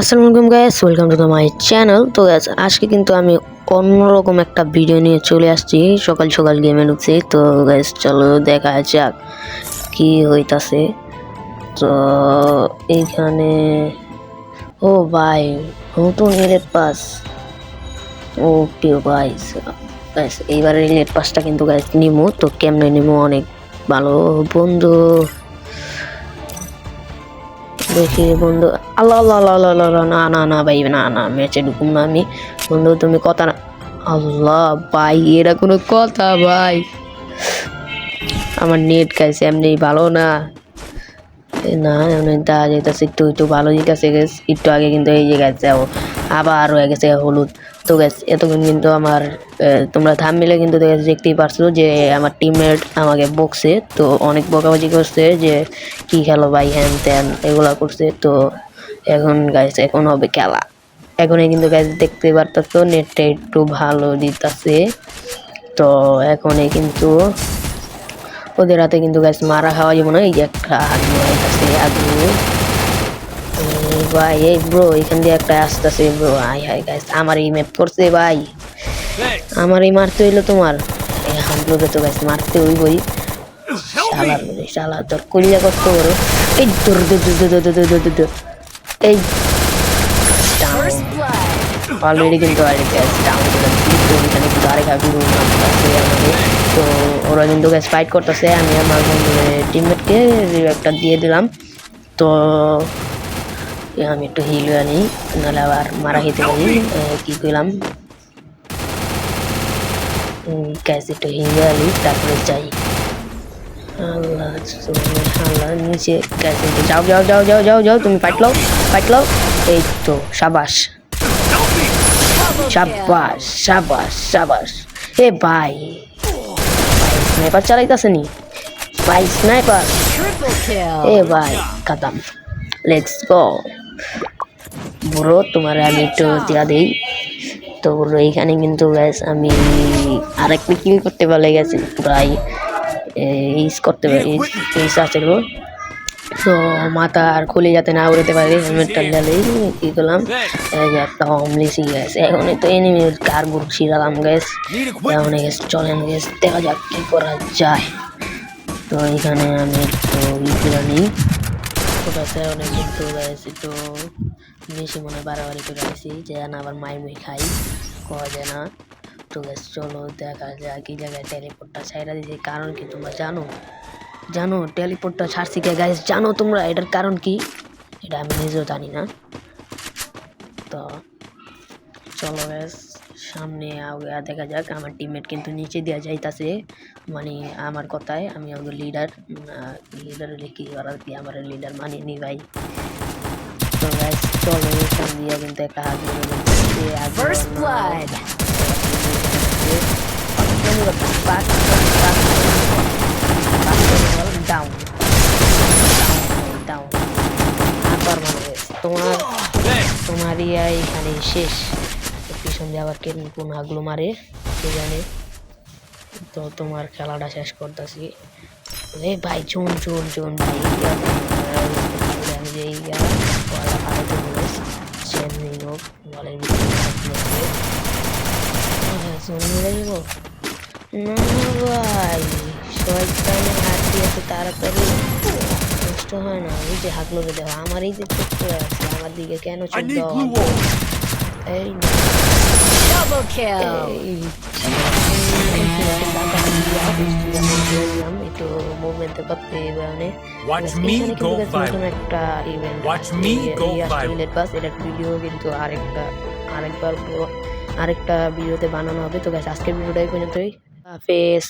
আসসালামু আলাইকুম guys welcome to the my channel তো গাইস আজকে কিন্তু আমি অন্যরকম একটা ভিডিও নিয়ে চলে আসছি। সকাল সকাল গেমে ঢুকছি। তো গাইস চলো দেখা যাক কি হইতাছে। তো এইখানে, ও ভাই, নতুন রিলেট পাস ও প্রিয় ভাই গাইস এইবারে রিলেট পাসটা কিন্তু গাইস নিমো। তো কেমনে নিমো? অনেক ভালো বন্ধু। দেখি, বন্ধু। আল্লাহ আল্লাহ আল্লাহ না না না ভাই, না না ম্যাচে ঢুকুম না আমি। বন্ধু, তুমি কথা না আল্লাহ, ভাই, এরা কোনো কথা, ভাই। আমার নেট খাইছে এমনি ভালো না। না, এমনি দা যেতেছে, একটু একটু ভালো গেছে একটু আগে কিন্তু এই যে গেছে, আবার হয়ে গেছে হলুদ। তো গেছে এতক্ষণ কিন্তু আমার তোমরা থাম মিলে কিন্তু দেখে দেখতেই পারছ যে আমার টিমমেট আমাকে বকছে, তো অনেক বকাবাজি করছে যে, কি খেলো ভাই, হ্যান ত্যান, এগুলা করছে, তো এখন গাইস এখন হবে খেলা। এখন কিন্তু গাইস দেখতে পারতাছো নেটটা একটু ভালো দিতাছে। তো এখনই কিন্তু ওদের হাতে কিন্তু গাছ মারা খাওয়া যাবে না, এই যে একটা আগুন হইতাছে আগুন ভাই, এই ব্রো এখান দিয়ে একটা আসতেছে ব্রো আই হাই গাইস আমার এই ম্যাপ করছে ভাই। আমার এই মারতে হইল তোমার। এই হামগুলোকে তো গাইস মারতে হই বই শালা শালা তোর কলিয়া কষ্ট করো। এই দূর দূর দূর দূর দূর দূর দূর এই অলরেডি কিন্তু আরেকটা ডাউন করে কিন্তু আরেক হাফি আছে আমাকে তো ওরা কিন্তু গ্যাস ফাইট করতেছে। আমি আমার টিমমেটকে একটা দিয়ে দিলাম। তো আমি একটু হিল আনি নাহলে আবার মারা খেতে পারি। কি করলাম? গ্যাস একটু হিল আনি তারপরে যাই। আল্লাহ আল্লাহ নিচে গ্যাস যাও যাও যাও যাও যাও যাও তুমি ফাইট লাও ফাইট এই তো সাবাস। সাবাস সাবাস সাবাস। এ ভাই স্নাইপার চালাইতাছে নি? ভাই স্নাইপার এ ভাই খতম লেটস গো বুড়ো তোমার আমি একটু দিয়া দেই। তো বুড়ো এইখানে কিন্তু গ্যাস আমি আরেকটা কিল করতে পারলে গেছি, প্রায় ইস করতে পারি ইস আছে গো তো মাথা আর খুলে যাতে না উড়তে পারে হেলমেটটা ঢালেই কি করলাম? একটা অমলিসি গ্যাস এখন তো এনিমি কার গ্রুপ ছিলাম গ্যাস এখন গ্যাস চলেন গ্যাস দেখা যাক কি করা যায়। তো এখানে আমি একটু ই করে নিই। ঠিক আছে অনেক কিন্তু গ্যাস একটু বেশি মনে বাড়াবাড়ি করে আসি যে না আবার মাই মুই খাই খাওয়া যায় না। তো গ্যাস চলো, দেখা যায় কি জায়গায় টেলিপোর্টটা ছাইরা দিয়েছি কারণ কি তোমরা জানো? জানো টেলিপোর্টটা ছাড়ছি কে? গাইস জানো তোমরা এটার কারণ কি? এটা আমি নিজেও জানি না। তো চলো গ্যাস। সামনে আগে দেখা যাক আমার টিমমেট কিন্তু নিচে দেওয়া যাইতাছে মানে আমার কথায় আমি আমার লিডার লিডার কি করার কি আমার লিডার মানিয়ে নি ভাই তো চলো দিয়ে কিন্তু একটা হাত. ডাউন ডাউন মানে তোমার তোমার ইয়া এখানে শেষ পিছন দিয়ে আবার কেন কোন হাগলো মারে কে জানে তো তোমার খেলাটা শেষ করতেছি এ ভাই চুন চুন চুন আমি যে ইয়া দিয়েছে তাড়াতাড়ি কষ্ট হয় না এই যে দেওয়া আমার এই যে আমার দিকে কেন দেওয়া glue হবে? wall. এই Double kill. এই একটু মুভমেন্ট করতে মানে Watch me go viral. একটা event Watch me go viral. বাস এটা ভিডিও কিন্তু আরেকটা আরেকবার পুরো আরেকটা ভিডিওতে বানানো হবে তো গাছ আজকের ভিডিওটাই পর্যন্তই হাফেজ